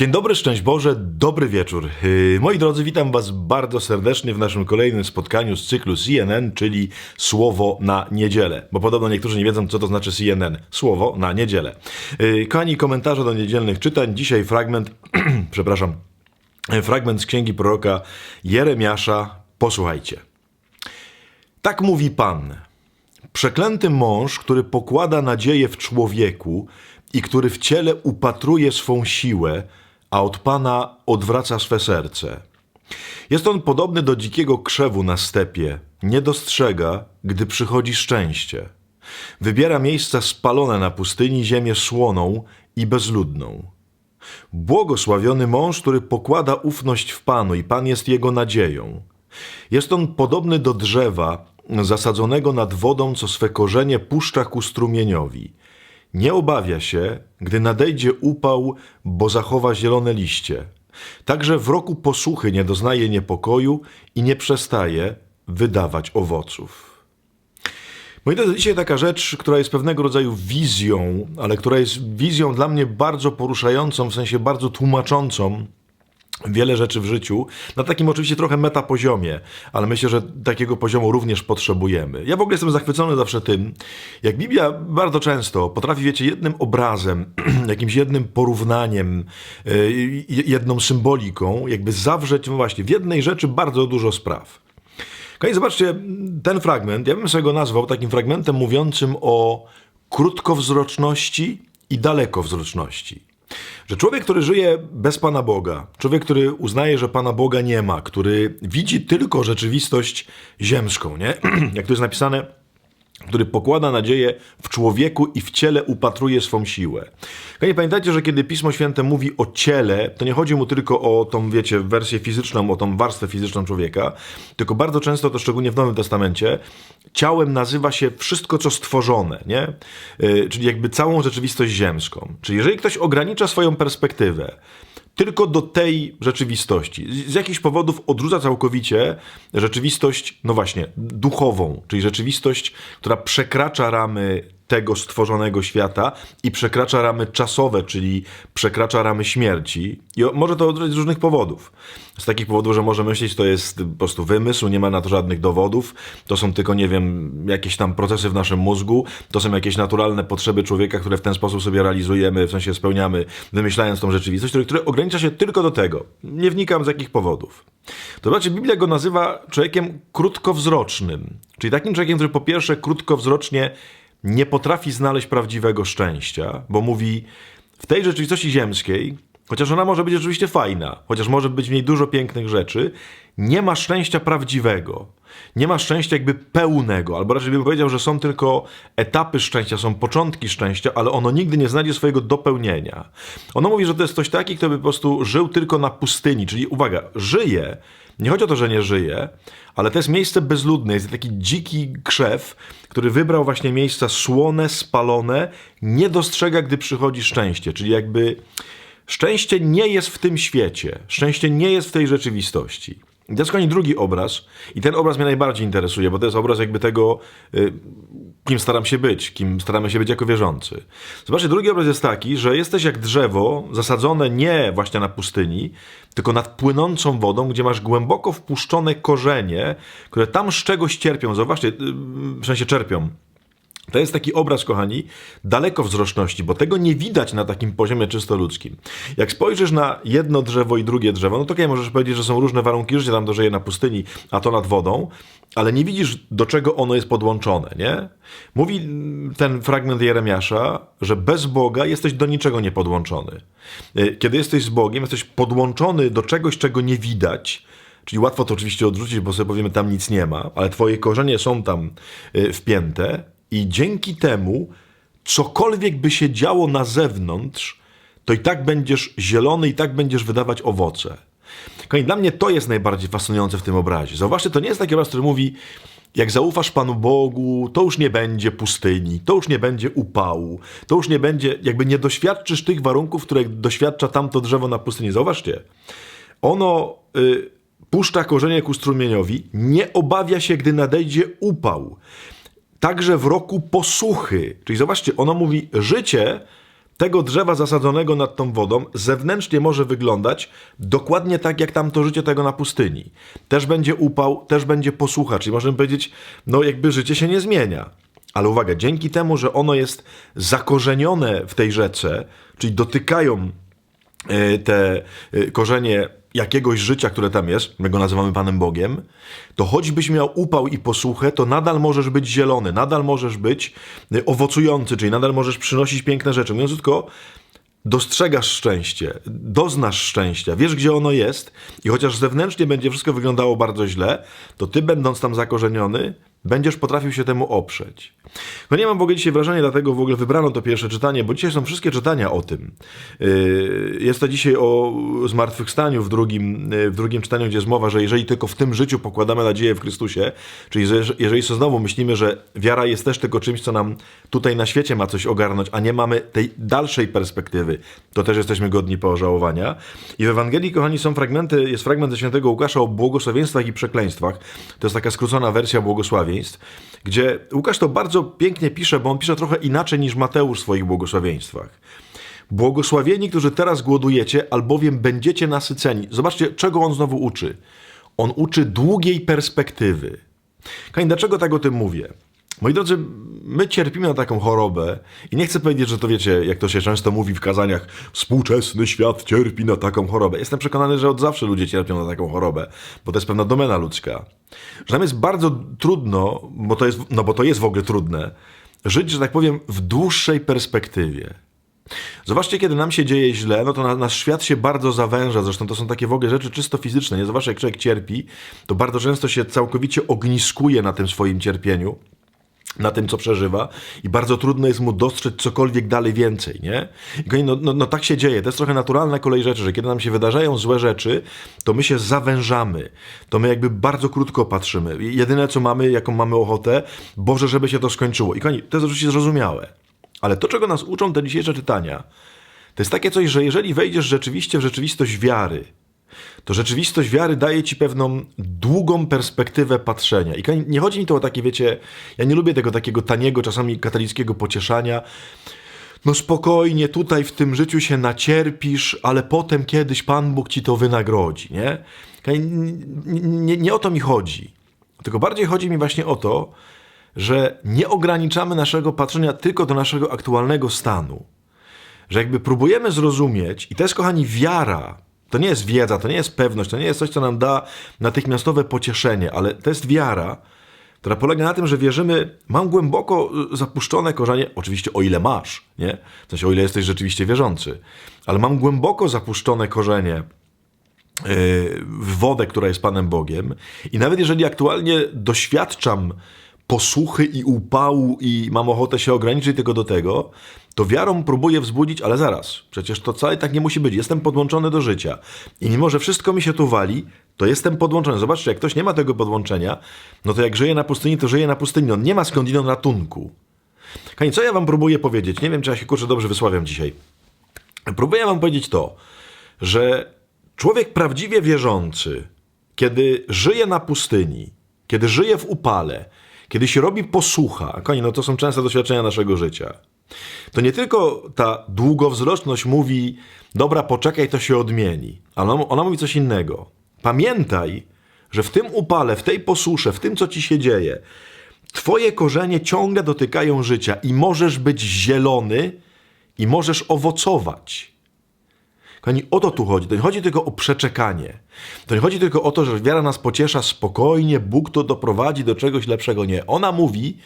Dzień dobry, szczęść Boże, dobry wieczór. Yy, Moi drodzy, witam Was bardzo serdecznie w naszym kolejnym spotkaniu z cyklu CNN, czyli Słowo na Niedzielę. Bo podobno niektórzy nie wiedzą, co to znaczy CNN. Słowo na Niedzielę. Yy, Kochani, komentarze do niedzielnych czytań. Dzisiaj fragment, przepraszam, fragment z księgi proroka Jeremiasza. Posłuchajcie. Tak mówi Pan. Przeklęty mąż, który pokłada nadzieję w człowieku i który w ciele upatruje swą siłę, a od Pana odwraca swe serce. Jest on podobny do dzikiego krzewu na stepie, nie dostrzega, gdy przychodzi szczęście. Wybiera miejsca spalone na pustyni, ziemię słoną i bezludną. Błogosławiony mąż, który pokłada ufność w Panu i Pan jest jego nadzieją. Jest on podobny do drzewa zasadzonego nad wodą, co swe korzenie puszcza ku strumieniowi. Nie obawia się, gdy nadejdzie upał, bo zachowa zielone liście. Także w roku posuchy nie doznaje niepokoju i nie przestaje wydawać owoców. Moi drodzy, dzisiaj taka rzecz, która jest pewnego rodzaju wizją, ale która jest wizją dla mnie bardzo poruszającą, w sensie bardzo tłumaczącą wiele rzeczy w życiu, na takim oczywiście trochę metapoziomie, ale myślę, że takiego poziomu również potrzebujemy. Ja w ogóle jestem zachwycony zawsze tym, jak Biblia bardzo często potrafi, wiecie, jednym obrazem, jakimś jednym porównaniem, yy, jedną symboliką, jakby zawrzeć no właśnie w jednej rzeczy bardzo dużo spraw. Kochani, zobaczcie, ten fragment, ja bym sobie go nazwał takim fragmentem mówiącym o krótkowzroczności i dalekowzroczności. Że człowiek, który żyje bez Pana Boga, człowiek, który uznaje, że Pana Boga nie ma, który widzi tylko rzeczywistość ziemską, nie? Jak to jest napisane, który pokłada nadzieję w człowieku i w ciele upatruje swą siłę. Kochani, pamiętajcie, że kiedy Pismo Święte mówi o ciele, to nie chodzi mu tylko o tą, wiecie, wersję fizyczną, o tą warstwę fizyczną człowieka, tylko bardzo często, to szczególnie w Nowym Testamencie, ciałem nazywa się wszystko, co stworzone, nie? Yy, czyli jakby całą rzeczywistość ziemską. Czyli jeżeli ktoś ogranicza swoją perspektywę, tylko do tej rzeczywistości. Z, jakichś powodów odrzuca całkowicie rzeczywistość, no właśnie, duchową, czyli rzeczywistość, która przekracza ramy tego stworzonego świata i przekracza ramy czasowe, czyli przekracza ramy śmierci. I może to odrzucić z różnych powodów. Z takich powodów, że może myśleć, to jest po prostu wymysł, nie ma na to żadnych dowodów, to są tylko, nie wiem, jakieś tam procesy w naszym mózgu, to są jakieś naturalne potrzeby człowieka, które w ten sposób sobie realizujemy, w sensie spełniamy, wymyślając tą rzeczywistość, które, które ogranicza się tylko do tego. Nie wnikam z jakich powodów. To znaczy, Biblia go nazywa człowiekiem krótkowzrocznym, czyli takim człowiekiem, który po pierwsze krótkowzrocznie nie potrafi znaleźć prawdziwego szczęścia, bo mówi w tej rzeczywistości ziemskiej, chociaż ona może być rzeczywiście fajna, chociaż może być w niej dużo pięknych rzeczy, nie ma szczęścia prawdziwego. Nie ma szczęścia jakby pełnego, albo raczej bym powiedział, że są tylko etapy szczęścia, są początki szczęścia, ale ono nigdy nie znajdzie swojego dopełnienia. Ono mówi, że to jest ktoś taki, kto by po prostu żył tylko na pustyni, czyli uwaga, żyje, nie chodzi o to, że nie żyje, ale to jest miejsce bezludne, jest taki dziki krzew, który wybrał właśnie miejsca słone, spalone, nie dostrzega, gdy przychodzi szczęście, czyli jakby szczęście nie jest w tym świecie, szczęście nie jest w tej rzeczywistości. Jest kolei drugi obraz, i ten obraz mnie najbardziej interesuje, bo to jest obraz jakby tego, y, kim staram się być, kim staramy się być jako wierzący. Zobaczcie, drugi obraz jest taki, że jesteś jak drzewo zasadzone nie właśnie na pustyni, tylko nad płynącą wodą, gdzie masz głęboko wpuszczone korzenie, które tam z czegoś cierpią. Zobaczcie, y, w sensie czerpią. To jest taki obraz, kochani, dalekowzroczności, bo tego nie widać na takim poziomie czysto ludzkim. Jak spojrzysz na jedno drzewo i drugie drzewo, no to okej, okay, możesz powiedzieć, że są różne warunki życia, tam to żyje na pustyni, a to nad wodą, ale nie widzisz, do czego ono jest podłączone, nie? Mówi ten fragment Jeremiasza, że bez Boga jesteś do niczego nie podłączony. Kiedy jesteś z Bogiem, jesteś podłączony do czegoś, czego nie widać, Czyli łatwo to oczywiście odrzucić, bo sobie powiemy, tam nic nie ma, ale twoje korzenie są tam wpięte, i dzięki temu, cokolwiek by się działo na zewnątrz, to i tak będziesz zielony, i tak będziesz wydawać owoce. Kochani, dla mnie to jest najbardziej fascynujące w tym obrazie. Zauważcie, to nie jest taki obraz, który mówi, jak zaufasz Panu Bogu, to już nie będzie pustyni, to już nie będzie upału, to już nie będzie, jakby nie doświadczysz tych warunków, które doświadcza tamto drzewo na pustyni. Zauważcie, ono y, puszcza korzenie ku strumieniowi, nie obawia się, gdy nadejdzie upał także w roku posuchy. Czyli zobaczcie, ono mówi, życie tego drzewa zasadzonego nad tą wodą zewnętrznie może wyglądać dokładnie tak, jak tamto życie tego na pustyni. Też będzie upał, też będzie posłucha, czyli możemy powiedzieć, no jakby życie się nie zmienia. Ale uwaga, dzięki temu, że ono jest zakorzenione w tej rzece, czyli dotykają e, te e, korzenie jakiegoś życia, które tam jest, my go nazywamy Panem Bogiem, to choćbyś miał upał i posłuchę, to nadal możesz być zielony, nadal możesz być e, owocujący, czyli nadal możesz przynosić piękne rzeczy. Mówiąc krótko, dostrzegasz szczęście, doznasz szczęścia, wiesz gdzie ono jest i chociaż zewnętrznie będzie wszystko wyglądało bardzo źle, to ty będąc tam zakorzeniony, będziesz potrafił się temu oprzeć. No nie mam w ogóle dzisiaj wrażenia, dlatego w ogóle wybrano to pierwsze czytanie, bo dzisiaj są wszystkie czytania o tym. Yy, Jest to dzisiaj o zmartwychwstaniu w drugim, yy, w drugim czytaniu, gdzie jest mowa, że jeżeli tylko w tym życiu pokładamy nadzieję w Chrystusie, czyli że jeżeli sobie znowu myślimy, że wiara jest też tylko czymś, co nam tutaj na świecie ma coś ogarnąć, a nie mamy tej dalszej perspektywy, to też jesteśmy godni pożałowania. I w Ewangelii, kochani, są fragmenty, jest fragment ze świętego Łukasza o błogosławieństwach i przekleństwach. To jest taka skrócona wersja błogosławieństw, gdzie Łukasz to bardzo pięknie pisze, bo on pisze trochę inaczej niż Mateusz w swoich błogosławieństwach. Błogosławieni, którzy teraz głodujecie, albowiem będziecie nasyceni. Zobaczcie, czego on znowu uczy. On uczy długiej perspektywy. Kań, dlaczego tak o tym mówię? Moi drodzy, my cierpimy na taką chorobę i nie chcę powiedzieć, że to wiecie, jak to się często mówi w kazaniach, współczesny świat cierpi na taką chorobę. Jestem przekonany, że od zawsze ludzie cierpią na taką chorobę, bo to jest pewna domena ludzka. Że nam jest bardzo trudno, bo to jest, no bo to jest w ogóle trudne, żyć, że tak powiem, w dłuższej perspektywie. Zobaczcie, kiedy nam się dzieje źle, no to na, nasz świat się bardzo zawęża. Zresztą to są takie w ogóle rzeczy czysto fizyczne. Nie zobaczcie, jak człowiek cierpi, to bardzo często się całkowicie ogniskuje na tym swoim cierpieniu na tym, co przeżywa i bardzo trudno jest mu dostrzec cokolwiek dalej więcej, nie? No, no, no tak się dzieje, to jest trochę naturalna kolej rzeczy, że kiedy nam się wydarzają złe rzeczy, to my się zawężamy, to my jakby bardzo krótko patrzymy. Jedyne, co mamy, jaką mamy ochotę, Boże, żeby się to skończyło. I koni, to jest oczywiście zrozumiałe. Ale to, czego nas uczą te dzisiejsze czytania, to jest takie coś, że jeżeli wejdziesz rzeczywiście w rzeczywistość wiary, to rzeczywistość wiary daje ci pewną długą perspektywę patrzenia. I nie chodzi mi to o takie, wiecie, ja nie lubię tego takiego taniego, czasami katolickiego pocieszania. No spokojnie, tutaj w tym życiu się nacierpisz, ale potem kiedyś Pan Bóg ci to wynagrodzi, nie? Nie, nie, nie o to mi chodzi. Tylko bardziej chodzi mi właśnie o to, że nie ograniczamy naszego patrzenia tylko do naszego aktualnego stanu. Że jakby próbujemy zrozumieć, i to jest, kochani, wiara, to nie jest wiedza, to nie jest pewność, to nie jest coś, co nam da natychmiastowe pocieszenie, ale to jest wiara, która polega na tym, że wierzymy, mam głęboko zapuszczone korzenie, oczywiście o ile masz, nie? W sensie o ile jesteś rzeczywiście wierzący, ale mam głęboko zapuszczone korzenie yy, w wodę, która jest Panem Bogiem i nawet jeżeli aktualnie doświadczam posłuchy i upału i mam ochotę się ograniczyć tylko do tego, to wiarą próbuję wzbudzić, ale zaraz, przecież to wcale tak nie musi być. Jestem podłączony do życia. I mimo, że wszystko mi się tu wali, to jestem podłączony. Zobaczcie, jak ktoś nie ma tego podłączenia, no to jak żyje na pustyni, to żyje na pustyni. On nie ma skądinąd ratunku. Kani, co ja wam próbuję powiedzieć? Nie wiem, czy ja się kurczę dobrze wysławiam dzisiaj. Próbuję wam powiedzieć to, że człowiek prawdziwie wierzący, kiedy żyje na pustyni, kiedy żyje w upale, kiedy się robi posłucha, koni, no to są częste doświadczenia naszego życia, to nie tylko ta długowzroczność mówi, dobra, poczekaj, to się odmieni, ale ona, mówi coś innego. Pamiętaj, że w tym upale, w tej posusze, w tym, co ci się dzieje, twoje korzenie ciągle dotykają życia i możesz być zielony i możesz owocować. Kochani, o to tu chodzi. To nie chodzi tylko o przeczekanie. To nie chodzi tylko o to, że wiara nas pociesza spokojnie, Bóg to doprowadzi do czegoś lepszego. Nie. Ona mówi,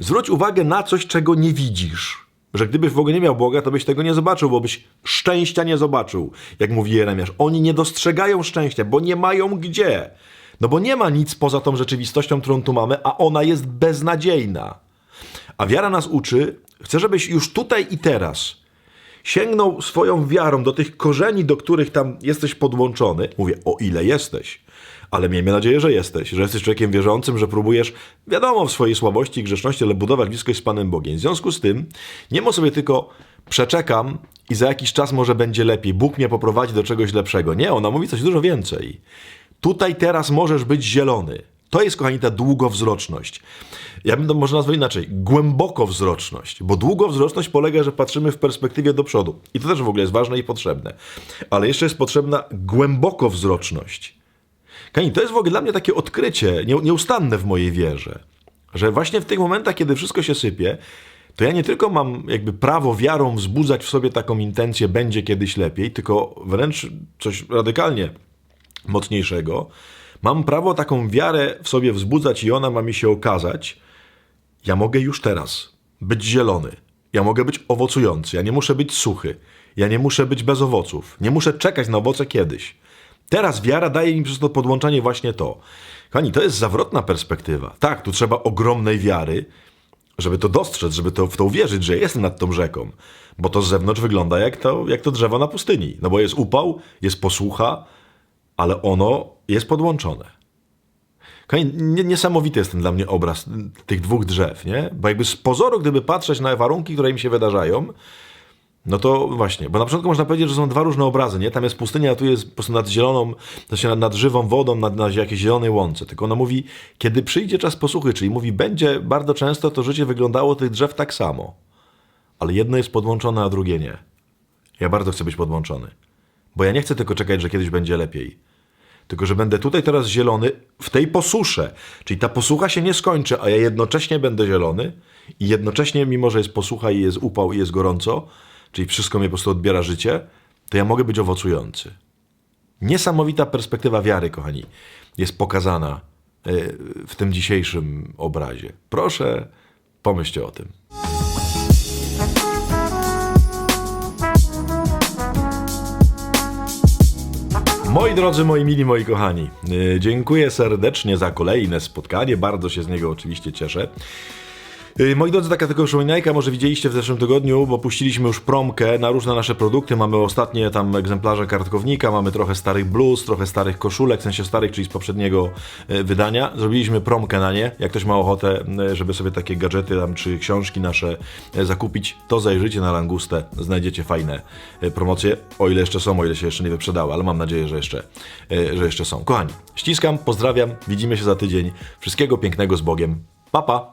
zwróć uwagę na coś, czego nie widzisz. Że gdybyś w ogóle nie miał Boga, to byś tego nie zobaczył, bo byś szczęścia nie zobaczył, jak mówi Jeremiasz. Oni nie dostrzegają szczęścia, bo nie mają gdzie. No bo nie ma nic poza tą rzeczywistością, którą tu mamy, a ona jest beznadziejna. A wiara nas uczy, chce, żebyś już tutaj i teraz sięgnął swoją wiarą do tych korzeni, do których tam jesteś podłączony. Mówię, o ile jesteś. Ale miejmy nadzieję, że jesteś, że jesteś człowiekiem wierzącym, że próbujesz, wiadomo, w swojej słabości i grzeszności, ale budować bliskość z Panem Bogiem. W związku z tym, nie mo sobie tylko przeczekam i za jakiś czas może będzie lepiej. Bóg mnie poprowadzi do czegoś lepszego. Nie, ona mówi coś dużo więcej. Tutaj teraz możesz być zielony. To jest, kochani, ta długowzroczność. Ja bym to może nazwał inaczej. Głębokowzroczność. Bo długowzroczność polega, że patrzymy w perspektywie do przodu. I to też w ogóle jest ważne i potrzebne. Ale jeszcze jest potrzebna głębokowzroczność. Kochani, to jest w ogóle dla mnie takie odkrycie, nie, nieustanne w mojej wierze. Że właśnie w tych momentach, kiedy wszystko się sypie, to ja nie tylko mam jakby prawo wiarą wzbudzać w sobie taką intencję, będzie kiedyś lepiej, tylko wręcz coś radykalnie mocniejszego. Mam prawo taką wiarę w sobie wzbudzać i ona ma mi się okazać. Ja mogę już teraz być zielony. Ja mogę być owocujący. Ja nie muszę być suchy. Ja nie muszę być bez owoców. Nie muszę czekać na owoce kiedyś. Teraz wiara daje mi przez to podłączanie właśnie to. Kochani, to jest zawrotna perspektywa. Tak, tu trzeba ogromnej wiary, żeby to dostrzec, żeby to, w to uwierzyć, że jestem nad tą rzeką. Bo to z zewnątrz wygląda jak to, jak to drzewo na pustyni. No bo jest upał, jest posłucha, ale ono jest podłączone. Kochani, nie- Niesamowity jest ten dla mnie obraz tych dwóch drzew, nie? Bo jakby z pozoru, gdyby patrzeć na warunki, które im się wydarzają, no to właśnie, bo na początku można powiedzieć, że są dwa różne obrazy, nie? Tam jest pustynia, a tu jest po prostu nad zieloną, się nad, nad żywą wodą, nad, na jakiejś zielonej łące. Tylko ona mówi, kiedy przyjdzie czas posłuchy, czyli mówi, będzie bardzo często to życie wyglądało tych drzew tak samo. Ale jedno jest podłączone, a drugie nie. Ja bardzo chcę być podłączony. Bo ja nie chcę tylko czekać, że kiedyś będzie lepiej. Tylko, że będę tutaj teraz zielony w tej posusze. Czyli ta posłucha się nie skończy, a ja jednocześnie będę zielony i jednocześnie, mimo że jest posłucha i jest upał i jest gorąco, czyli wszystko mnie po prostu odbiera życie, to ja mogę być owocujący. Niesamowita perspektywa wiary, kochani, jest pokazana y, w tym dzisiejszym obrazie. Proszę, pomyślcie o tym. Moi drodzy, moi mili, moi kochani, yy, dziękuję serdecznie za kolejne spotkanie. Bardzo się z niego oczywiście cieszę. Yy, Moi drodzy, taka tylko przypominajka, może widzieliście w zeszłym tygodniu, bo puściliśmy już promkę na różne nasze produkty. Mamy ostatnie tam egzemplarze kartkownika, mamy trochę starych bluz, trochę starych koszulek, w sensie starych, czyli z poprzedniego e, wydania. Zrobiliśmy promkę na nie. Jak ktoś ma ochotę, e, żeby sobie takie gadżety tam czy książki nasze zakupić, to zajrzyjcie na Langustę, znajdziecie fajne promocje, o ile jeszcze są, o ile się jeszcze nie wyprzedały, ale mam nadzieję, że jeszcze, że jeszcze są. Kochani, ściskam, pozdrawiam, widzimy się za tydzień. Wszystkiego pięknego z Bogiem. Pa, pa!